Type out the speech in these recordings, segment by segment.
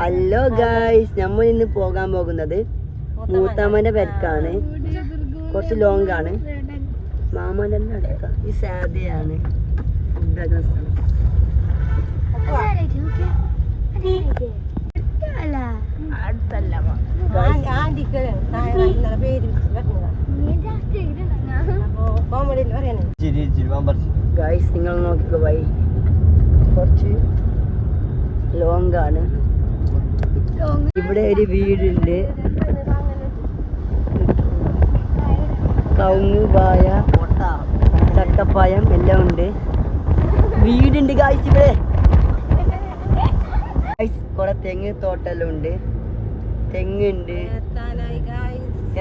Hello guys നമ്മൾ ഇന്ന് പോകാൻ പോകുന്നത് മൂത്താമ്മന്റെ പെരക്കാണ്. കുറച്ച് ലോങ് ആണ്. മാമന്റെ തന്നെ അടുക്ക ഈ സാധ്യയാണ്. ഗായ്സ് നിങ്ങൾ നോക്കിക്കോ വൈ. കുറച്ച് ലോങ് ആണ്. ഇവിടെ ഒരു വീടുണ്ട്. കവുങ്ങ് പായ ചക്കപ്പായം എല്ലാം ഉണ്ട്. വീടുണ്ട് ഗായ്സ് ഇവിടെ. കുറെ തെങ്ങ് തോട്ടെല്ലാം ഉണ്ട്. തെങ്ങുണ്ട്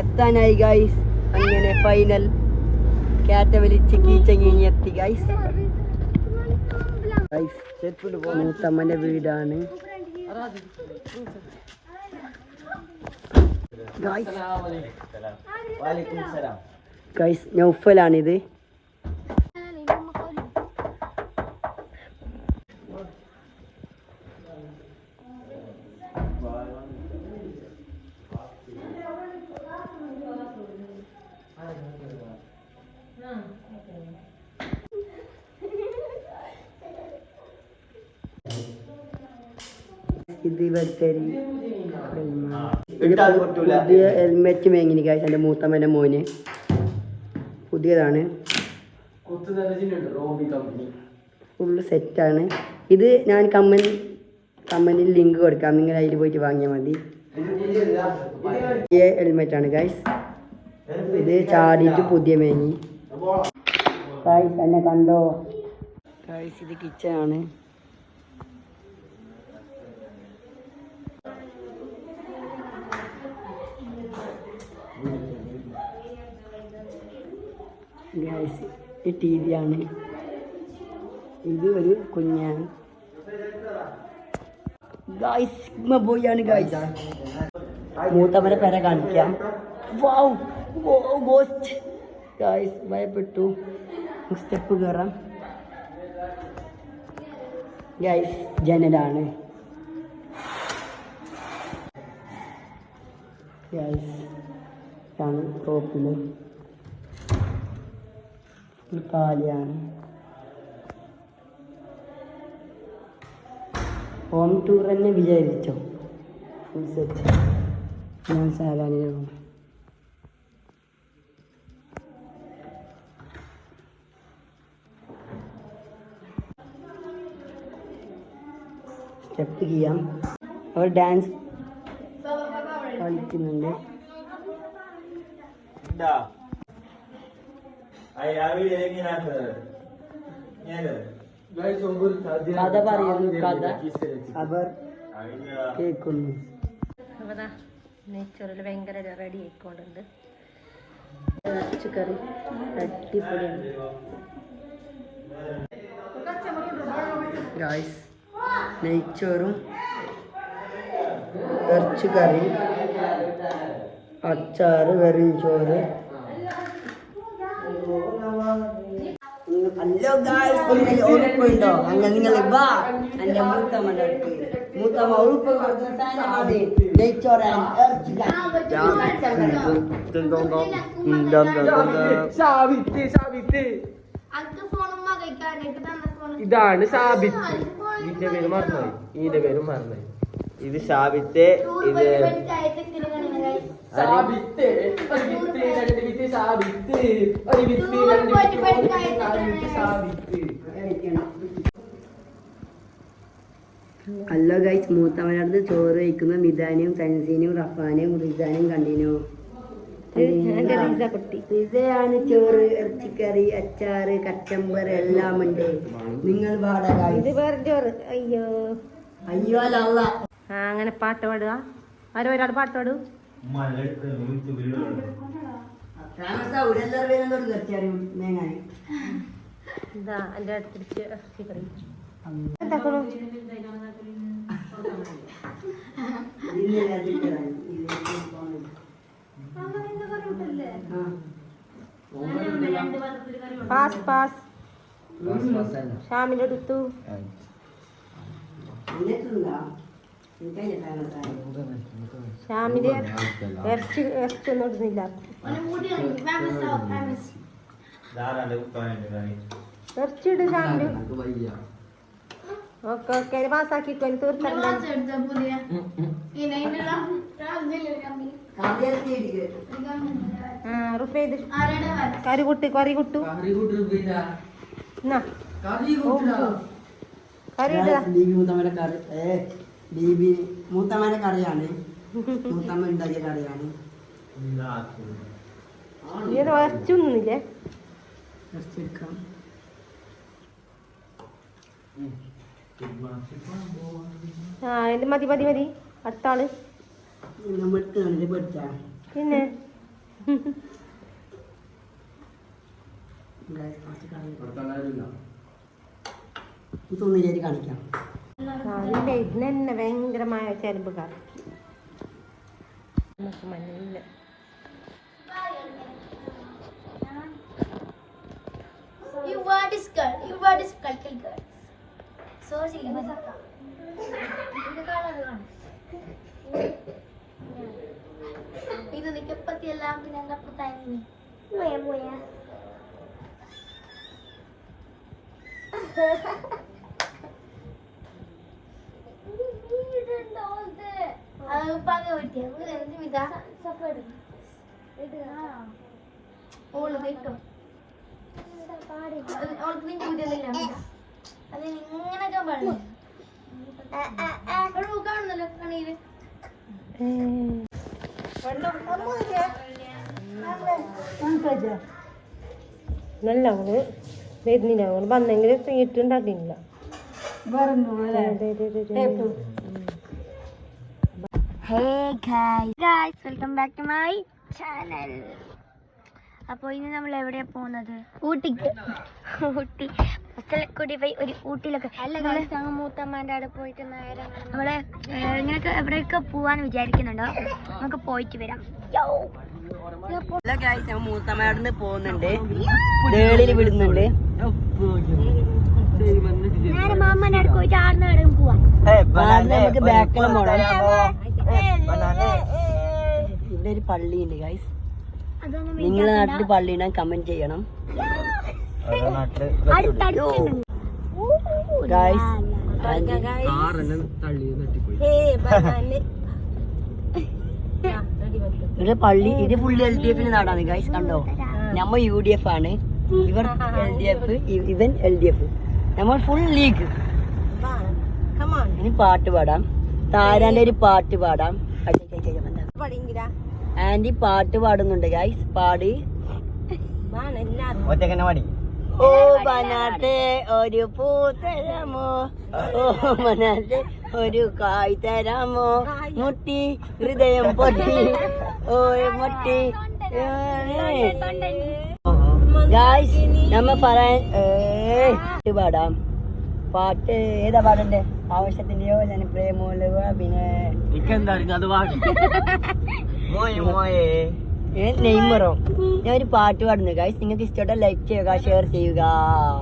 എത്താനായി ഗായ്സ് അങ്ങനെ ഫൈനൽ കാറ്റ വലിച്ച് കീച്ചങ്ങി എത്തി ഗായ്സ് ഗായ്സ് മൂത്തമ്മന്റെ പോകുന്ന തമ്മന്റെ സലാം ഗൈസ് നൗഫലാണിത് ഇത് പൊട്ടൂല. പുതിയ ഹെൽമെറ്റ് മേങ്ങിനി കായ് എന്റെ മൂത്തമ്മന്റെ മോന്. പുതിയതാണ്. ഫുള്ള് സെറ്റാണ് ഇത് ഞാൻ കമ്പനി കമ്പനി ലിങ്ക് കൊടുക്കാം. നിങ്ങൾ അതിൽ പോയിട്ട് വാങ്ങിയാൽ മതി. പുതിയ ഹെൽമെറ്റാണ് ആണ് ഗൈസ് ഇത് ചാടിയിട്ട് പുതിയ മേങ്ങി. ഗൈസ് എന്നെ കണ്ടോ? ഗൈസ് ഇത് കിച്ചൺ ആണ് ഗൈസ് ഈ ടി വി ആണ് ഇത് ഒരു കുഞ്ഞാണ്. ഗായ്സ് ബോയാണ് ഗായ്സ് മൂത്തമ്മനെ പേരെ കാണിക്കാം. വാവ് ഗോസ്റ്റ് ഗൈസ് ഭയപ്പെട്ടു. സ്റ്റെപ്പ് കയറാം ഗായ്സ് ജനലാണ്. ഗായ്സ് ഇതാണ് ടോപ്പിൽ കാലിയാണ്. ഹോം ടൂർ തന്നെ വിചാരിച്ചോ? ഫുൾ സെറ്റ് ഞാൻ സാലാനിൽ റൂം സ്റ്റെപ്പ് ചെയ്യാം. അവർ ഡാൻസ് കളിക്കുന്നുണ്ട് ഇതാ ഐ ആവി എങ്ങനെയാണ് ഞാൻ കഥ പറയുന്നു കഥ അവർ കേൾക്കുന്നു നെയ്ച്ചോറിൽ ഭയങ്കര റെഡി ആയിക്കൊണ്ടുണ്ട് ഇറച്ചിക്കറി അടിപൊളിയാണ് ഗായ്സ് നെയ്ച്ചോറും ഇറച്ചിക്കറി അച്ചാറ് വെറും ചോറ് ഹലോ ഗായ്സ് നിങ്ങൾ ഉറപ്പുണ്ടോ അങ്ങനെ നിങ്ങൾ വാ എന്റെ മൂത്തമ്മന്റെ അടുത്ത് മൂത്തമ്മ ഉറുപ്പ് കൊടുത്ത സാധനമാണ് ഇതാണ് സാബിത്ത് ഇതിന്റെ പേര് മറന്നു ഇതിന്റെ പേര് മറന്നുപോയി ഇത് ഷാബിത്തെ ഇത് സാബിത്ത് ഒരു വിത്ത് രണ്ട് വിത്ത് സാബിത്ത് ഒരു വിത്ത് രണ്ട് വിത്ത് മൂന്ന് വിത്ത് നാല് വിത്ത് സാബിത്ത് ഹലോ ഗൈസ് മൂത്തവനടുത്ത് ചോറ് വയ്ക്കുന്ന. മിതാനും തൻസീനും റഫാനും റിസാനും കണ്ടിനു? റിസയാണ് ചോറ് ഇറച്ചിക്കറി അച്ചാറ് കച്ചമ്പർ എല്ലാം ഉണ്ട് നിങ്ങൾ വാടക ഇത് വേറെ അയ്യോ. അയ്യോ അല്ല. അങ്ങനെ പാട്ട് പാടുക. ആരും ഒരാൾ പാട്ട് പാടൂ. ഇതാ എന്റെ അടുത്തിരിച്ച് പാസ് പാസ്. ഷാമിന്റെ അടുത്തു. ഷാമിൽ ഇറച്ചി ഇറച്ചി ഒന്നും ഇടുന്നില്ല. ഇറച്ചി ഇട് ഷാമിൽ ഓക്കെ ഓക്കെ ആ റുപ്പ ഇത് കറി കുട്ടി കറി കുട്ടു. കറി ഇടുക. ബീബി മൂത്തമ്മയുടെ കറിയാണ്. മൂത്തമ്മ ഉണ്ടാക്കിയ കറിയാണ്. ആ ഇത് മതി മതി മതി. അടുത്ത ആൾ പിന്നെ? ഇത് കാണിക്കാം. അതിന്റെ ഇതിന് തന്നെ ഭയങ്കരമായ ചെലവ് കറി നമുക്ക് മഞ്ഞില്ല You were this girl. You were this cultural girl. So silly. ഇത് കാണാൻ ഇത് നിക്കപ്പത്തിയെല്ലാം പിന്നെ എന്താ പുത്തായി പോയാ പോയാ ഉപ്പാക്ക് പറ്റിയ ഓൾ കിട്ടും ഓൾക്ക് നിന്റെ വീട്ടിലല്ല അത് ഇങ്ങനൊക്കെ കാണുന്നല്ലോ നല്ല അവൾ വരുന്നില്ല. അവൾ വന്നെങ്കിൽ സീറ്റ് ഉണ്ടാക്കിയില്ല hey guys guys welcome back to my channel അപ്പോൾ ഇനി നമ്മൾ എവിടെയാണ് പോകുന്നത്? ഊട്ടിക്ക്. ഊട്ടി. സ്ഥലക്കൂടി പോയി ഒരു ഊട്ടിയിലൊക്കെ. അല്ല ഞങ്ങൾ മൂത്തമ്മാന്റെ അവിടെ പോയിട്ട് നേരം നമ്മൾ ഇങ്ങനെയൊക്കെ എവിടെയൊക്കെ പോവാന്ന് വിചാരിക്കുന്നുണ്ടോ? നമുക്ക് പോയിട്ട് വരാം. യോ. ഹലോ ഗൈസ് ഞാൻ മൂത്തമ്മയോട് നിന്ന് പോകുന്നുണ്ട്. ഡേളിൽ വിടുന്നുണ്ട്. നേരെ മാമ്മന്റെ അവിടെ പോയിട്ട് ആടുന്ന അവിടെ പോവാം. നമുക്ക് ബാക്കിലും പോകണം ഇവിടെ ഒരു പള്ളിയുണ്ട് ഗൈസ് നിങ്ങളെ നിങ്ങളുടെ നാട്ടിൽ പള്ളി ഉണ്ടെങ്കിൽ കമന്റ് ചെയ്യണം ഗൈസ് ഇവിടെ പള്ളി ഇത് ഫുള്ള് എൽ ഡി എഫിന്റെ നാടാണ് ഗൈസ് കണ്ടോ? നമ്മ യു ഡി എഫ് ആണ്. ഇവർ എൽ ഡി എഫ് ഇവൻ എൽ ഡി എഫ് നമ്മൾ ഫുൾ ലീഗ് ഇനി പാട്ട് പാടാം. താരാന്റെ ഒരു പാട്ട് പാടാം. ആന്റി പാട്ട് പാടുന്നുണ്ട് ഗൈസ് പാടി. ഓ മനാട്ടെ ഒരു പൂ തരാമോ ഓ മനാട്ടെ ഒരു കായ് തരാമോ മുട്ടി ഹൃദയം പൊട്ടി. ഓ മുട്ടി. ഗായ്സ് നമ്മ പറയാൻ പാടാം. പാട്ട് ഏതാ പാടണ്ടേ ആവശ്യത്തിന്റെയോ ഞാൻ പിന്നെ നെയ്മറോ? ഞാൻ ഒരു പാട്ട് പാടുന്നു ഗായ്സ് നിങ്ങൾക്ക് ഇഷ്ടപ്പെട്ട ലൈക്ക് ചെയ്യുക ഷെയർ ചെയ്യുക.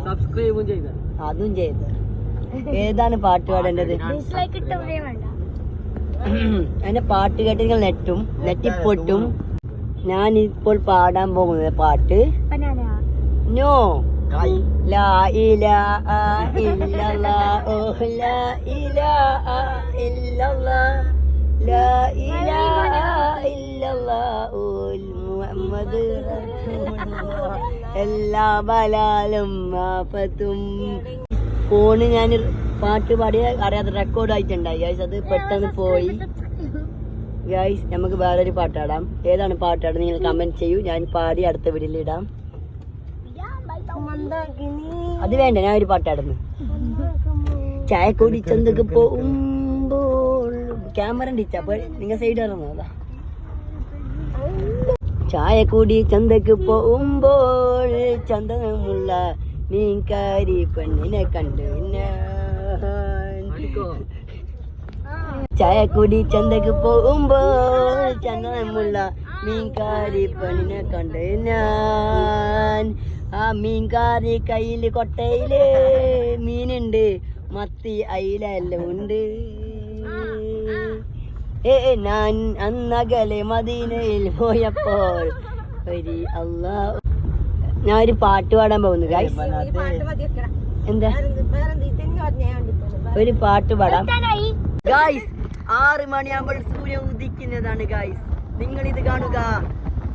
സബ്സ്ക്രൈബും ചെയ്ത. അതും ചെയ്ത്. ഏതാണ് പാട്ട് പാടേണ്ടത്? അതിന്റെ പാട്ട് കേട്ട് നിങ്ങൾ നെറ്റും നെറ്റിപ്പൊട്ടും ഞാൻ ഇപ്പോൾ പാടാൻ പോകുന്നത് പാട്ട്. നോ റസൂലുള്ളാഹ് എല്ലാ ബലാലും ആപത്തും. ഫോണ് ഞാൻ പാട്ട് പാടിയ അറിയാതെ റെക്കോർഡ് ആയിട്ടുണ്ടായി. ഗൈസ് അത് പെട്ടെന്ന് പോയി. ഗൈസ് നമുക്ക് വേറൊരു പാട്ടാടാം ഏതാണ് പാട്ടാടുന്നത് നിങ്ങൾ കമന്റ് ചെയ്യൂ. ഞാൻ പാടി അടുത്ത വീഡിയോയിൽ ഇടാം. അത് വേണ്ട ഞാൻ ഒരു പാട്ടാടുന്നു ചായ കൂടി ചന്തക്ക് പോകുമ്പോൾ ക്യാമറ അപ്പൊ നിങ്ങൾ സൈഡ് ഇറങ്ങുന്നതാ ചായ കൂടി ചന്തക്ക് പോകുമ്പോൾ ചന്ദനമുള്ള മീൻകാരി പെണ്ണിനെ കണ്ടു ചായ കൂടി ചന്തക്ക് പോകുമ്പോൾ ചന്ദനമുള്ള മീൻകാരി പെണ്ണിനെ കണ്ടു ഞാൻ. ആ മീൻകാരി കയ്യിൽ കൊട്ടയിൽ മീനുണ്ട്. മത്തി അയില എല്ലാം ഉണ്ട്. ഏ ഞാൻ അന്നകലെ മദീനയിൽ പോയപ്പോൾ ഒരു അള്ളാ ഞാൻ ഒരു പാട്ട് പാടാൻ പോകുന്നു ഗൈസ് എന്താ? ഒരു പാട്ട് പാടാം. ഗായ്സ് ആറ് മണിയാകുമ്പോൾ സൂര്യ ഉദിക്കുന്നതാണ് ഗായ്സ് നിങ്ങൾ ഇത് കാണുക.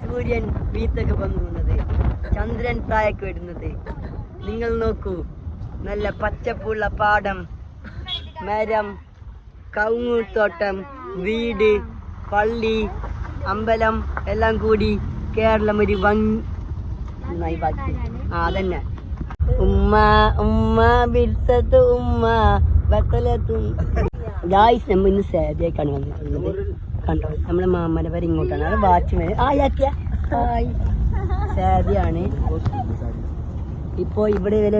സൂര്യൻ വീത്തൊക്കെ പൊങ്ങുന്നത്. ചന്ദ്രൻ താഴേക്ക് വരുന്നത്. നിങ്ങൾ നോക്കൂ. നല്ല പച്ചപ്പുള്ള പാടം മരം കവുങ്ങൂത്തോട്ടം വീട് പള്ളി അമ്പലം എല്ലാം കൂടി കേരളം ഒരു ഭംഗി ബാക്കി. ആ അതന്നെ. ഉമ്മ ഉമ്മ ബിർസത്ത് ഉമ്മ ബത്തലത്തും ഗായ്സ് നമ്മൾ ഇന്ന് സേബിയായിക്കാണ് വന്നിട്ടുള്ളത്. കണ്ടോ? നമ്മളെ മാമനെ പേര് ഇങ്ങോട്ടാണ്. അത് വാച്ച്മാൻ ആയാക്കിയ ഹായ്. ഇപ്പോ ഇവിടെ വില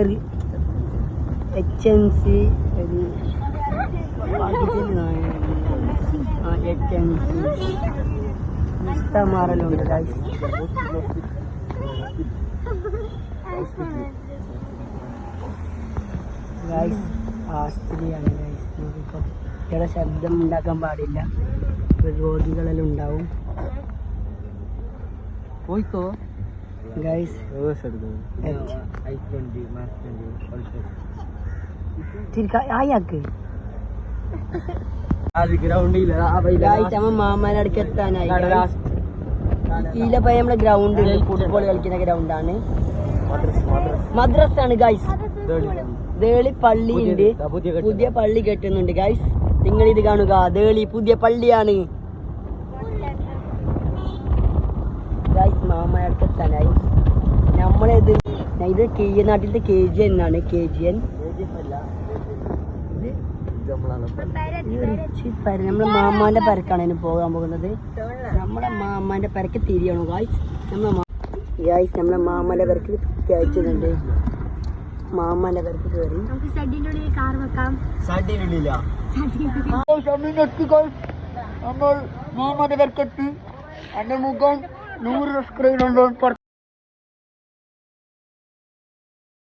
എച്ച് എൻ സി ഒരു എച്ച് എൻ സി ഇഷ്ടമാറലുണ്ട് ഗായ്സ് ഗായ്സ് ആസ്ത്രിയാണ് ഗായ്സ് നോക്കിക്കോ. ഇവിടെ ശബ്ദം ഉണ്ടാക്കാൻ പാടില്ല. രോഗികളെല്ലാം ഉണ്ടാവും. പോയിക്കോ. ഗൈസ് ആയാക്ക്. അടുക്ക് എത്താനായി. ഈലപ്പയ നമ്മളെ ഗ്രൗണ്ട് ഫുട്ബോൾ കളിക്കുന്ന ഗ്രൗണ്ടാണ് മദ്രസ് ആണ് ഗൈസ് ദേളി പള്ളി ഉണ്ട് പുതിയ പള്ളി കെട്ടുന്നുണ്ട് ഗായ്സ് നിങ്ങൾ ഇത് കാണുക. ദേളി പുതിയ പള്ളിയാണ്. ഗായ്സ് മാമയടുത്ത് എത്താനായി. നമ്മളത് ഇത് കെ നാട്ടിലത്തെ കെ ജി എൻ ആണ്. K G N. നമ്മളെ മാമാന്റെ പരക്കാണ് അതിന് പോകാൻ പോകുന്നത്. നമ്മളെ മാമാന്റെ പരക്ക് തിരിയണു ഗായ്സ് നമ്മളെ ഗായ്സ് നമ്മളെ മാമാന്റെ പരക്ക് കയറ്റുന്നുണ്ട് മാമാന്റെ പരക്ക് കയറി നമുക്ക് സഡിന്റെ ഉള്ളിൽ കാർ വെക്കാം. സഡിനില്ല നമ്മൾ മുഹമ്മദ് ബർക്കത്ത് എന്റെ മുഖം നൂറ് സ്ക്രീൻ ഉണ്ടോ